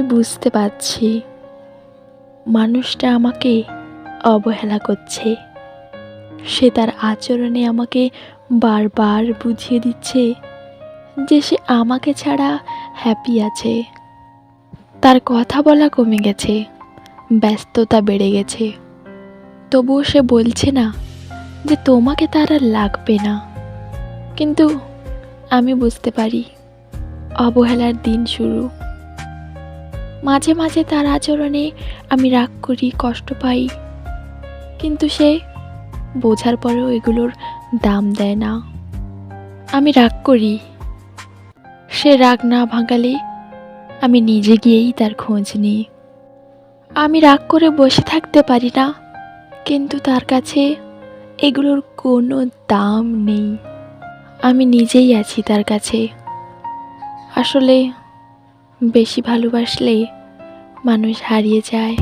আমি বুঝতে পারছি। মানুষটা আমাকে অবহেলা করছে। সে তার আচরণে আমাকে বারবার বুঝিয়ে দিচ্ছে যে সে আমাকে ছাড়া হ্যাপি আছে। তার কথা বলা কমে গেছে, ব্যস্ততা বেড়ে গেছে। তবুও সে বলছে না যে তোমাকে তার আর লাগবে না। কিন্তু আমি বুঝতে পারি, অবহেলার দিন শুরু। মাঝে মাঝে তার আচরণে আমি রাগ করি, কষ্ট পাই। কিন্তু সে বোঝার পরেও এগুলোর দাম দেয় না। আমি রাগ করি। সে রাগ না ভাঙালে আমি নিজে গিয়েই তার খোঁজ নিই। আমি রাগ করে বসে থাকতে পারি না, কিন্তু তার কাছে এগুলোর কোনো দাম নেই। আমি নিজেই আছি তার কাছে। আসলে বেশি ভালোবাসলে মানুষ হারিয়ে যায়।